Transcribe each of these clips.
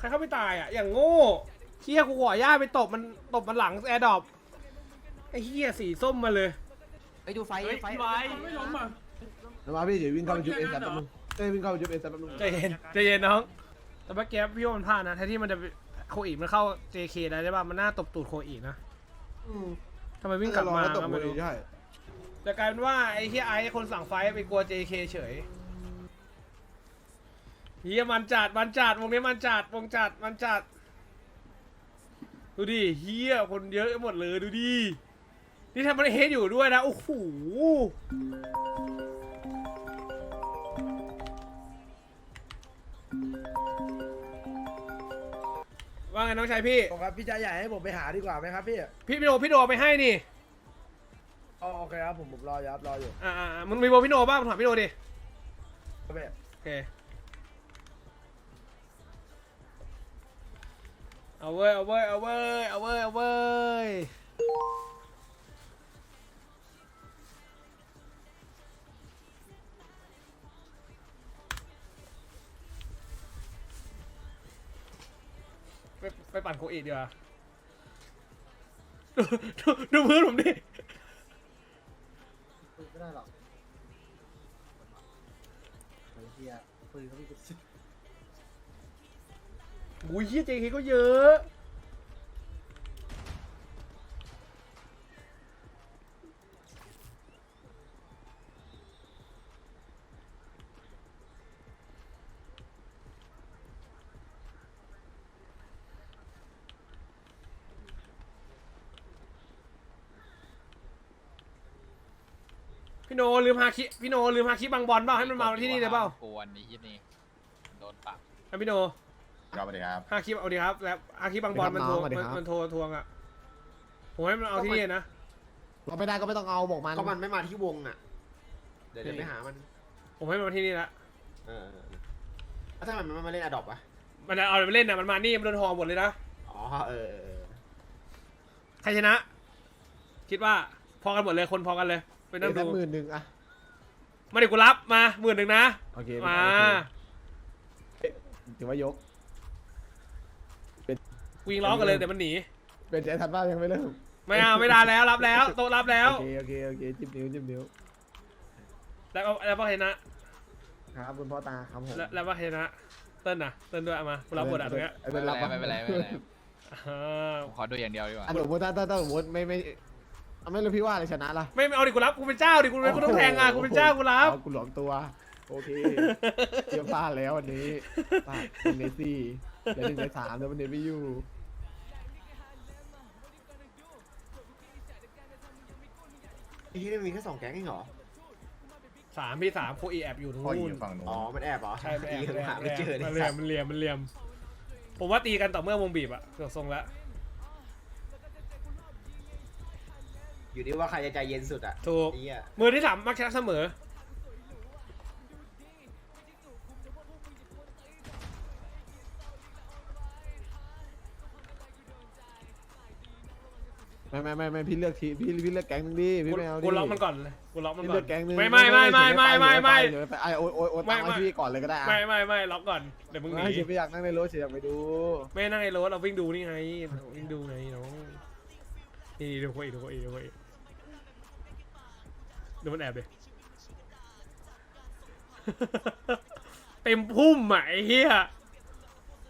ใครเข้าไปตายอะ อย่างโง่เฮียกูขอย่าไปตบมันตบมันหลังแอร์ดรอปไอ้เฮียสีส้มมาเลย ไปดูไฟเฮ้ยไฟพี่ไว้ไม่ล้มอะแล้วมาพี่เดี๋ยววิ่งเข้าไปจุดเอสแป๊บนึงเอ้ยวิ่งเข้าไปจุดเอสแป๊บนึงใจเย็นใจเย็นน้อง แต่เมื่อกี้พี่ว่ามันพลาดนะแทนที่มันจะโคอีมันเข้า JK ได้ใช่ป่ะมันน่าตบตูดโคอีนะอืมทำไมวิ่งกลับมาแล้วตกก็บไม่นรู้ใช่ แต่กลายเป็นว่าไอ้ที่ไอ้คนสั่งไฟท์ไปกลัว JK เฉย เฮียมันจัดมันจัดวงนี้มันจัดวงจัดมันจัด ดูดิเฮียคนเยอะหมดเลยดูดินี่ทำมันเฮดอยู่ด้วยนะโอ้โหว่าไงน้องชายพี่บอกครับพี่ชายใหญ่ให้ผมไปหาดีกว่าไหมครับพี่พี่โดพี่โดเอาไปให้นี่อ๋อโอเคครับผมผมรออยู่ครับรออยู่อ่าอ่าอ่ามึงมีโบพี่โดบ้างมึงถามพี่โดดิครับพี่โอเค เอาเว้ย เอาเว้ย เอาเว้ย เอาเว้ย เอาเว้ย ไปไปปั่นโคอีดีกว่าดูดูดูพื้นผมดิ ปืนไม่ได้หรอกไอ้เหี้ยปืนเขามีกระสุน อุ้ยเฮียเจคก็เยอะพี่โนลืมฮาคิพี่โนลืมฮาคิบางบอลเปล่าให้มันมาที่นี่เลยเปล่ากวนนี้ที่นี่โดนปรับให้พี่โน ครับสวัสดีครับฮาคิเอาดีครับแล้วฮาคิบางบอลมันโทรมันมันโทรทวงอะผมให้มันเอาที่นี่นะ เราไม่ได้ก็ไม่ต้องเอาบอกมันก็มันไม่มาที่วงอะ เดี๋ยวเดี๋ยวไปหามัน ผมให้มันมาที่นี่ละเออเออเออแล้วทำไมมันไม่มาเล่นอะดอปวะ มันเอาไปเล่นนะมันมานี่มันโดนทองหมดเลยนะอ๋อเออเออเออใครชนะ คิดว่าพอกันหมดเลยคนพอกันเลยไปนั่งสัดูกหมื่นหนึ่งอะมาเดี๋ยวกูรับมาหมื่นหนึ่งนะโอเคมาถือว่ายก วิ่งล้อกันเลยเดี๋ยวมันหนี เป็นใจทันบ้ายังไม่เริ่มไม่เอาไม่ได้แล้วรับแล้วโต๊ะรับแล้ว โอเคโอเคโอเคจิ้มนิ้วจิ้มนิ้วแล้วก็แล้วว่าใครชนะครับคุณพ่อตาครับผมแล้วแล้วว่าใครชนะ เติ้ลนะเติ้ลด้วยเอามากูรับบทอะตรงเนี้ยไอ้ไม่เป็นเป็นรับไรปะไม่เป็นไรไม่เป็นไรอ่าผมขอดูอย่างเดียวดีกว่าอะสมมติถ้าถ้าถ้าสมมติไม่ไม่เอาไม่รู้พี่ว่าอะไรชนะล่ะไม่ไม่เอาดิกูรับกูเป็นเจ้าดิกูเป็นกูต้องแทงอะกูเป็นเจ้ากูรับ เอากูหลวมตัว โอเคเกี่ยวพลาดแล้ววันนี้พลาดเนซี่เดี๋ยวหนึ่งในสามแล้วมันเนไม่อยู่ ไอ้ที่นี่มีแค่สองแก๊งเองเหรอ สามพี่สามโคอีแอบอยู่ตรงพ่ออนู้นยู่ฝั่งนู้นอ๋อมันแอบเหรอใช่ไม่แอบอีกไม่แอหาบไม่เจอมันเนี่เหลี่ยยมมันเหลี่ยมมันเหลี่ยม ผมว่าตีกันต่อเมื่อวงบีบอะเกือบทรงแล้วอยู่ที่ว่าใครจะใจเย็นสุดอะถูก ไอ้เหี้ยมือที่สามมักชนะเสมอ ไม่ไม่ไม่ไม่พี่เลือกทีพี่พี่เลือกแก๊งหนึงดิพี่กูไม่เอาดิกูล็อกมันก่อนเลยกูล็อกมันพี่ก่เลืออนกแก๊งหนึงไม่ไม่ไม่ไม่ไม่ไม่ไม่เดี๋ยวไปไอโอยโอยโอยตามไม่ ให้พี่ก่อนเลยก็ได้อะไม่ไม่ไม่ล็อกก่อนเดี๋ยวมึงหไม่นีเฉยไม่อยากนั่งในรถเฉยอยากไปดูไม่นั่งในรถเราวิ่งดูนี่ไงวิ่งดูไงน้องนี่ดูโคอีดูโคอีดูโคอีดูมันแอบดิเต็มพุ่มอะไอ้เหี้ย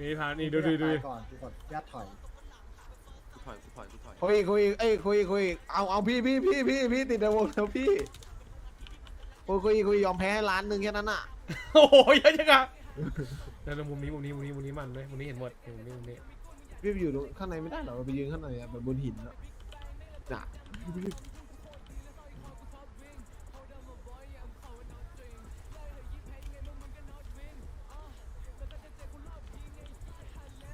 นี่พานี่ดูดูดูตายก่อนกูกดยัดถอย คุยคุยเอ้ยคุยคุยเอาเอาพี่พี่พี่พี่พี่ติดในวงแล้วพี่คุยคุยคุยยอมแพ้ร้านหนึ่งแค่นั้นอะโอ้โหเยอะจังอะแล้วมุมนี้มุมนี้มุมนี้มุมนี้มันเลยมุมนี้เห็นหมดมุมนี้มุมนี้พี่ไปอยู่ตรงข้างในไม่ได้เหรอไปยืนข้างในอะแบบบนหินอะน่ะ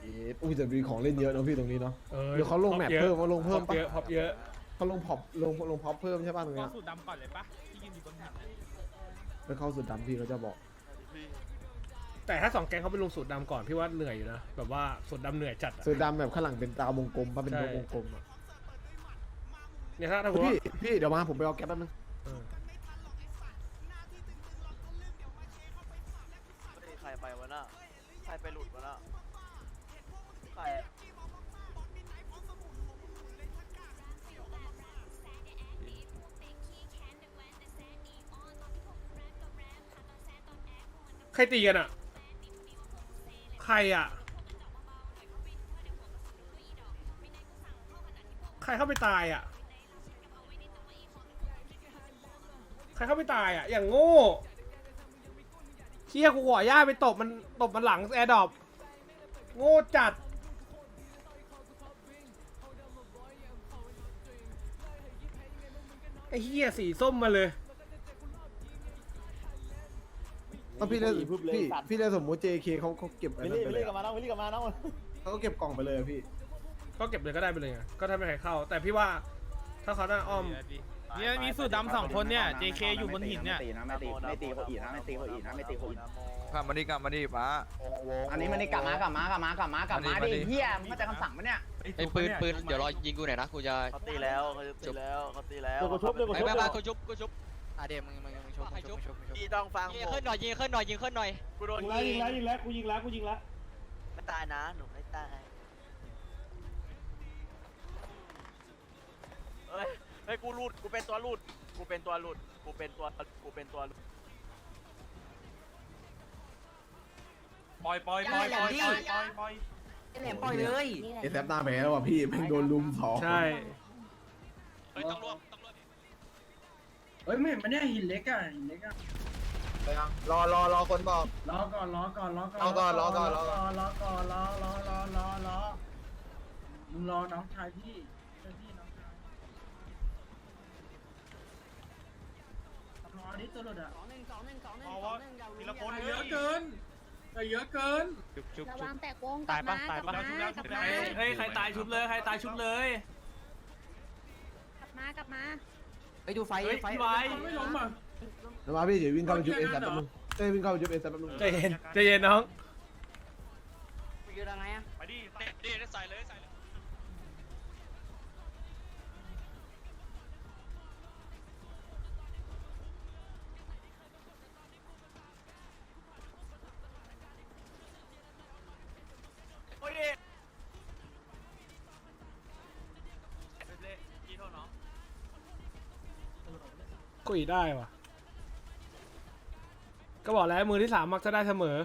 เอ๊ะอุ้ยแต่มีของเล่นเยอะเนอะพี่ตรงนี้เนาะ ออเดี๋ยวเขาลงแมปเพิ่มเขาลงเพิ่มพปะ เยอะพับเยอะเขาลงพอบลงลงพอบเพิ่มใช่ป่ะตรงเนี้ยสูตรดำก่อนเลยปะที่ยืนอยู่บนหันไปเข้าสุดดำพี่เขาจะบอก แต่ถ้าสองแกงเขาไปลงสูตรดำก่อนพี่ว่าเหนื่อยอยู่นะแบบว่าสูตรดำเหนื่อยจัดอะสุดดำแบบข้างหลังเป็นตาวงกลมป่ะเป็นใช่วงกลมอะเนี่ยถ้าถ้าผมว่าพี่พี่เดี๋ยวมาผมไปเอาแก๊ปแป๊บนึงเออใครไปวะน่ะใครไปหลุดวะน่ะ ใครตีกันอะ ใครอะ ใครเข้าไปตายอะ ใครเข้าไปตายอะ อย่างโง่เชี่ยกูขอย่าไปตบมันตบมันหลังแอร์ดรอปโง่จัด ไอ้เฮียสีส้มมาเลยถ้าพี่ได้พี่พี่ได้สมมติ JK เขาเขาเก็บอะไรวิลไปลี่วิลเลยลี่กลับมาน้องวิลลี่กลับมาน้องเขาก็เก็บกล่องไปเลยอะพี่ก็เก็บเลยก็ได้ไปเลยไงก็ถ้าไม่ใครเข้า แต่พี่ว่าถ้าเขาหน้าอ้อม เนี่ยมีสูตรดำสองคนเนี่ย JK อยู่บนหินเนี่ย ไม่ตีนะไม่ตีไม่ตีโคอีนะไม่ตีโคอีนะไม่ตีโคอีก ลับมาดิกลับมาดิป้า อันนี้มันนี่กลับมากลับมากลับมากลับมากลับมามาดิ ดิเฮียมันจะคำสั่งปะเนี่ยไอ้ปืนปืนเดี๋ยวรอยิงกูหน่อยนะกูจะเขาตีแล้วเขาตีแล้วเขาตีแล้วเดี๋ยวกูชุบเดี๋ยวกูไอ้ชุบแม่เดี๋ยวบ้ากูกูชุบกูชุบอะเดี๋ยวมึงมึงมึงชุบมึงชุบมึงชุบมึงชุบพี่ต้องฟังยิงผมขึ้นหน่อยยิงขึ้นหน่อยยิงขึ้นหน่อยกูโดนยิงแล้วยิงแล้วยิงแล้วกูยิงแล้วกูยิงแล้วไม่ตายนะหนูไม่ตายเฮ้ยเฮ้ยกูรูดกูเป็นตัวรูดกูเป็นตัวรูดกูเป็นตัวกูเป็นตัวรูด ปล่อยปล่อยปล่อยปล่อยปล่อยปล่อยปล่อยแหลมปล่อยเลยเอซหน้าแพ้แล้วว่ะพี่แม่งโดนลุมสองใช่เฮ้ยต้องรวมต้องรวมเฮ้ยไม่เห็นมันเนี่ยหินเล็กอะหินเล็กอะรอรอรอคนบอกรอก่อนรอก่อนรอก่อนรอก่อนรอก่อนรอก่อนรอก่อนรอรอรอรอรอมึงรอน้องชายพี่ช่วยพี่น้องชายรอดิตัวหลุดอะเอาวะทีละคนเยอะเกิน เยอะเกิน จุบจุบระจุวับ งแตกวงตายปะกลับมตายปะกลับมากลับมา เฮ้ย ใครตายชุบเลย ใครตายชุบเลย กลับมากลับมา ไปดูไฟเฮ้ยไฟพี่ไว้ ไม่ล้มอะ เดี๋ยวมาพี่เดี๋ยววิ่งเข้าไปจุดเอซแป๊บนึงเอ้ยวิ่งเข้าไปจุดเอซแป๊บนึง ใจเย็นใจเย็นน้องยืนยังไงอะ เอกกุยได้วะก็บอกแล้วมือที่สามมักจะได้เสมอ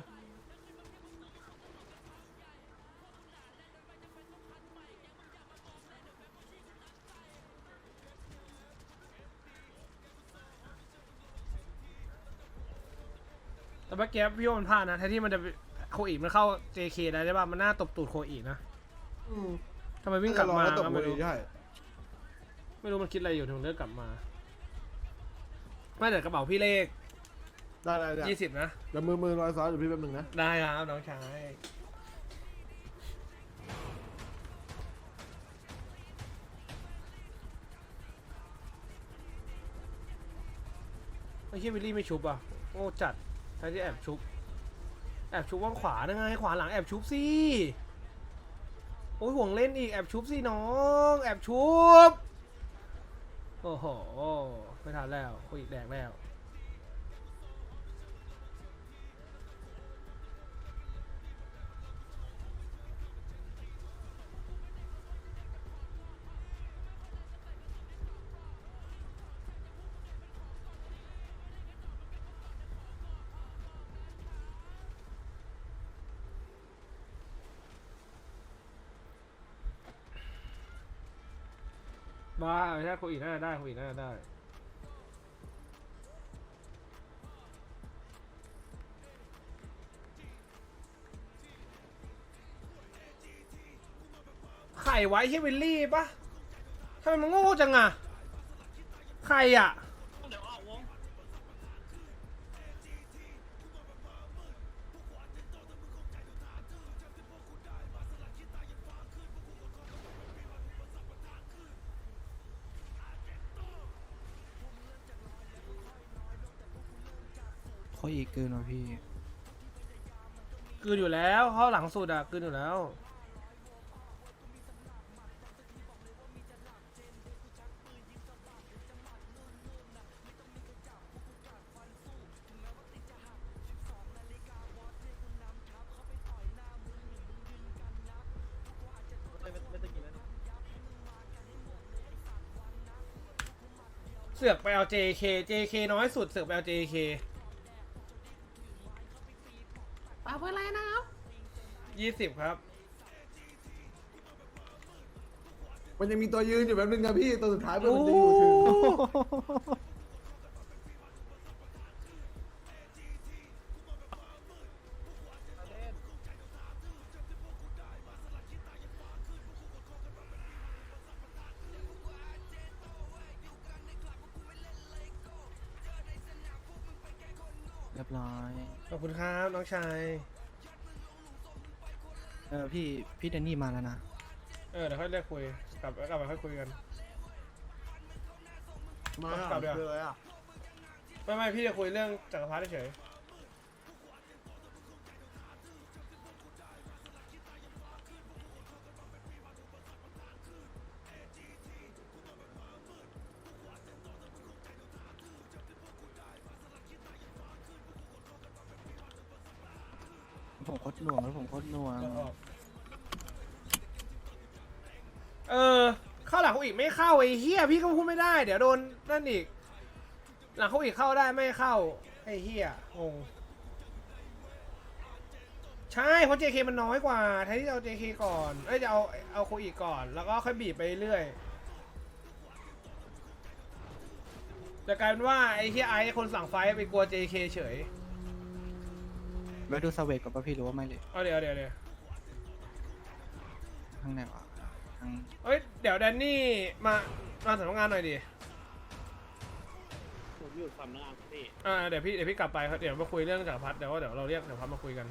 แต่เมื่อกี้พี่ว่ามันพลาดนะแทนที่มันจะ โคอีมันเข้า JK ได้ใช่ป่ะมันน่าตบตูดโคอีนะอืมทำไมวิ่งกลับมาแล้วตบก็มืไม่อรู้ใช่ไม่รู้มันคิดอะไรอยู่ถึงเลือกกลับมาไม่แต่กระเป๋าพี่เลขได้ได้ได้ยี่สิบนะ เดี๋ยวมือมือรอยซ้อนอยู่พี่แป๊บนึงนะ ได้ครับน้องชายไม่ใช่วิลลี่ไม่ชุบอะโง่จัดใครที่แอบชุบ แอบชุบว่างขวานะไงขวาหลังแอบชุบสิโอ้ยห่วงเล่นอีกแอบชุบสิน้อง แอบชุบ โอ้โห ไม่ทันแล้วคุยอีกแดกแล้ว บ้าใช่คุยอีกน่าจะได้คุยอีกน่าจะได้ ไข่ไว้ใช่วิลลี่ปะทำไมมันโง่จังอะใครอะ เขาอีกเกินว่ะพี่ คืนอยู่แล้วเขาหลังสุดอะคืนอยู่แล้ว เสือกไปเอา JK JK น้อยสุดเสือกไปเอา JK ปาเพื่ออะไรนะครับยี่สิบครับ มันยังมีตัวยืนอยู่แบบนึงนะพี่ตัวสุดท้ายเพื่อนมันจะอยู่ถึง บร้อยขอบคุณครับน้องชายเออพี่พี่เดนนี่มาแล้วนะเออเดี๋ยวค่อยเรียกคุยกลับกลับมาค่อยคุยกัน มากลับเดี๋ยวคืออะไรอะ ไม่ไม่พี่จะคุยเรื่องจักรพรรดิเฉยผ เออ เข้าหลังเขาอีกไม่เข้าไอ้เฮียพี่ก็พูดไม่ได้ เดี๋ยวโดนนั่นอีก หลังเขาอีกเข้าได้ไม่เข้าไอ้เฮียงงใช่เพราะ JK มันน้อยกว่าแทนที่จะเอา JK ก่อนเอ้ยจะเอาเอาโคอีกก่อน แล้วก็ค่อยบีบไปเรื่อยจะกลายเป็นว่าไอ้เฮียไอ้คนสั่งไฟท์ไปกลัว JK เฉยไปดูสเวกก่อนป่ะพี่รู้ว่าไม่เลยเอาเดี๋ยวเดี๋ยวเดี๋ยวข้างไหนวะข้าง เอ้ยเดี๋ยวแดนนี่มามาสำนักงานหน่อยดิผมอยู่สำนักงานพี่อ่าเดี๋ยวพี่เดี๋ยวพี่กลับไปครับเดี๋ยวมาคุยเรื่องจักรพรรดิเดี๋ยวว่าเดี๋ยวเราเรียกจักรพรรดิมาคุยกัน